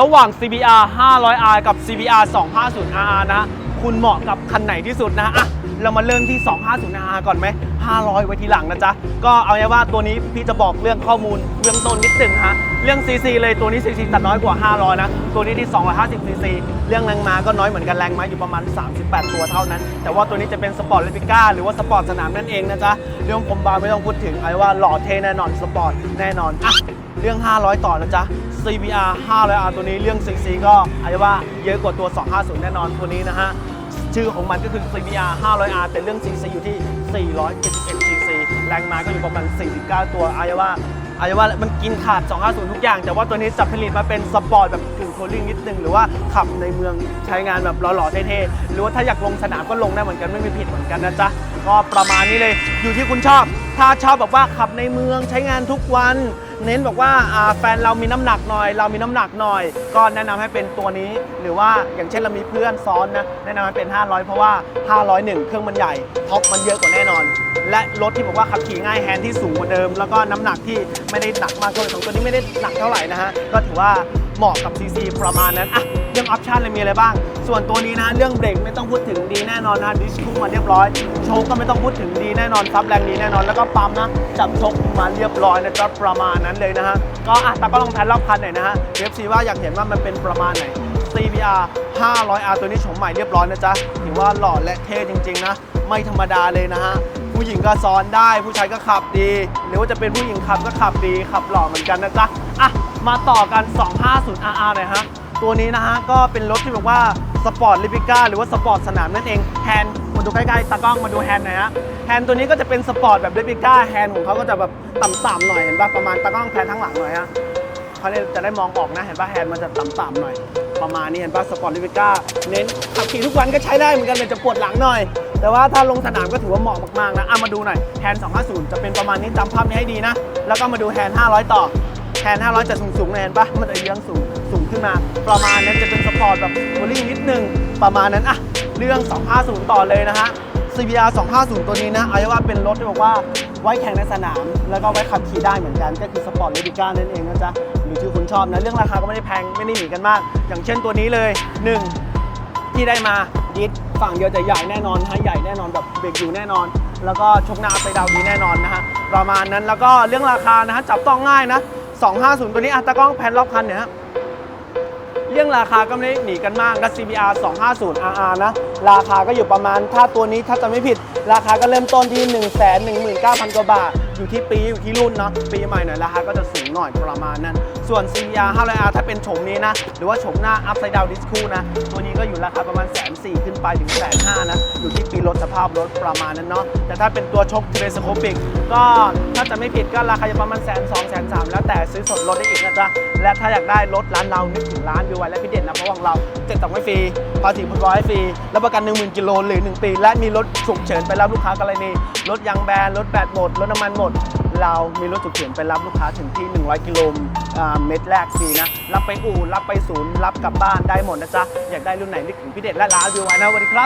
ระหว่าง CBR 500R กับ CBR 250RR นะ คุณเหมาะกับคันไหนที่สุดนะอะเรามาเริ่มที่ 250RR ก่อนไหม 500 ไว้ทีหลังนะจ๊ะ ก็เอาไงว่าตัวนี้พี่จะบอกเรื่องข้อมูลเบื้องต้นนิดหนึ่งฮะ เรื่อง CC เลยตัวนี้ CC ตัดน้อยกว่า 500 นะ ตัวนี้ที่250 CC เรื่องแรงม้าก็น้อยเหมือนกันแรงม้าอยู่ประมาณ 38 ตัวเท่านั้น แต่ว่าตัวนี้จะเป็นสปอร์ตเลปิก้าหรือว่าสปอร์ตสนามนั่นเองนะจ๊ะเรื่องผมบาร์ไม่ต้องพูดถึงไอ้ว่าหล่อเทแน่นอนสปอร์ตแน่นอนอะเรื่อง 500 ต่อนะจ๊ะ CBR 500R ตัวนี้เรื่อง CC ก็อาจจะว่าเยอะกว่าตัว 250 แน่นอนตัวนี้นะฮะ ชื่อของมันก็คือ CBR 500R แต่เรื่อง CC อยู่ที่ 471 CC แรงม้าก็อยู่ประมาณ 49 ตัวอาจจะว่า อาจจะว่ามันกินขาด 250 ทุกอย่าง แต่ว่าตัวนี้จะผลิตมาเป็นสปอร์ตแบบกึ่งโคลิ่งนิดนึง หรือว่าขับในเมืองใช้งานแบบหล่อๆเท่ๆ หรือว่าถ้าอยากลงสนามก็ลงได้เหมือนกันไม่มีผิดเหมือนกันนะจ๊ะ ก็ประมาณนี้เลยอยู่ที่คุณชอบ ถ้าชอบแบบว่าขับในเมืองใช้งานทุกวัน เน้นบอกว่าแฟนเรามีน้ำหนักหน่อย เรามีน้ำหนักหน่อย ก็แนะนำให้เป็นตัวนี้ หรือว่าอย่างเช่นเรามีเพื่อนซ้อนนะแนะนำให้เป็น 500 เพราะว่า 501 เครื่องมันใหญ่ท็อปมันเยอะกว่าแน่นอน และรถที่บอกว่าขับขี่ง่ายแฮนด์ที่สูงกว่าเดิม แล้วก็น้ำหนักที่ไม่ได้หนักมากเกินของตัวนี้ไม่ได้หนักเท่าไหร่นะฮะก็ถือว่าเหมาะกับ CC ประมาณนั้นอะเรื่องออปชันเลยมีอะไรบ้าง ส่วนตัวนี้นะเรื่องเบรกไม่ต้องพูดถึงดีแน่นอนนะดิสคูมาเรียบร้อยโชคก็ไม่ต้องพูดถึงดีแน่นอนซับแรงดีแน่นอนแล้วก็ปั๊มนะจับชคมาเรียบร้อยนะครับประมาณนั้นเลยนะฮะก็อะตาก็ลองแทนรอบคันหน่อยนะฮะเอฟซีว่าอยากเห็นว่ามันเป็นประมาณไหน CBR 500R ตัวนี้โฉมใหม่เรียบร้อยนะจ๊ะถือว่าหล่อและเท่จริงๆนะไม่ธรรมดาเลยนะฮะผู้หญิงก็ซ้อนได้ผู้ชายก็ขับดี หรือว่าจะเป็นผู้หญิงขับก็ขับดีขับหล่อเหมือนกันนะจ๊ะอะมาต่อกัน 250RR หน่อยฮะ ตัวนี้นะฮะก็เป็นรถที่แบบว่าสปอร์ตลิปิก้าหรือว่าสปอร์ตสนามนั่นเองแฮนด์มาดูใกล้ๆตากล้องมาดูแฮนด์หน่อยฮะแฮนด์ตัวนี้ก็จะเป็นสปอร์ตแบบลิปิก้าแฮนด์ของเขาก็จะแบบต่ำๆหน่อยเห็นปะประมาณตากล้องแพนทั้งหลังหน่อยฮะเขาเนี่ยจะได้มองออกนะเห็นป่ะแฮนด์มันจะต่ำๆหน่อย ประมาณนี้เห็นป่ะสปอร์ตลิฟิก้าเน้นขับขี่ทุกวันก็ใช้ได้เหมือนกันเลยจะปวดหลังหน่อย แต่ว่าถ้าลงสนามก็ถือว่าเหมาะมากๆนะเอะมาดูหน่อยแฮนด์250 จะเป็นประมาณนี้จำภาพนี้ให้ดีนะแล้วก็มาดูแฮนด์500 ต่อแฮนด์500จะสูงๆเลยเห็นป่ะมันจะเยื้องสูงสูงขึ้นมา ประมาณนั้นจะเป็นสปอร์ตแบบทัวริ่นิดนึง ประมาณนั้นอะเรื่อง 250 ต่อเลยนะฮะ CBR 250 ตัวนี้นะเอาไว้ว่าเป็นรถที่บอกว่าไว้แข่งในสนาม แล้วก็ไว้ขับขี่ได้เหมือนกัน ก็คือสปอร์ตเลดิก้านั่นเองนะจ๊ะหรือที่คุณชอบนะเรื่องราคาก็ไม่ได้แพงไม่ได้หนีกันมาก อย่างเช่นตัวนี้เลย 1 ที่ได้มาดิสฝั่งเดียวจะใหญ่แน่นอนนะฮะใหญ่แน่นอนแบบเบรกอยู่แน่นอน แล้วก็ชกหน้าไปดาวดีแน่นอนนะฮะประมาณนั้นแล้วก็เรื่องราคานะฮะจับต้องง่ายนะ250 ตัวนี้อัตากล้องแผ่นรอบคันเนี่ยฮะ รื่องราคาก็ไม่ได้หนีกันมากนะ CBR 250 RR นะ ราคาก็อยู่ประมาณ ถ้าตัวนี้ถ้าจะไม่ผิด ราคาก็เริ่มต้นที่ 1 1 9 0 0 0 กว่าบาท อยู่ที่ปีอยู่ที่รุ่นเนาะปีใหม่หน่อยราคาก็จะสูงหน่อยประมาณนั้น ส่วน CBR 500R ถ้าเป็นโฉมนี้นะ หรือว่าโฉมหน้า Upside Down Disc คู่นะ ตัวนี้ก็อยู่ราคาประมาณแสนสี่ขึ้นไปถึงแสนห้านะ อยู่ที่ปีรถสภาพรถประมาณนั้นเนาะแต่ถ้าเป็นตัวชกเทเลสโคปิกก็ถ้าจะไม่ผิดก็ราคาจะประมาณแสนสองแสนสามแล้วแต่ซื้อสดรถได้อีกนะจ๊ะและถ้าอยากได้รถร้านเรานึกถึงร้านยูไวและพี่เด่นนะเพราะของเราเจ็ดต่องไม่ฟรีภาษีผลร้อยฟรีรับประกัน 1 0,000กิโลหรือ 1 ปี และมีรถฉุกเฉินไปรับลูกค้ากรณีรถยางแบนรถแบตหมดรถน้ำมันหมดเรามีรถฉุกเฉินไปรับลูกค้าถึงที่ 100 กิโลเมตรแรกฟรีนะ รับไปอู่รับไปศูนย์ รับกลับบ้านได้หมดนะจ๊ะ อยากได้รุ่นไหนนึกถึงพี่เดชและร้านวิวไวนะวันดีครับ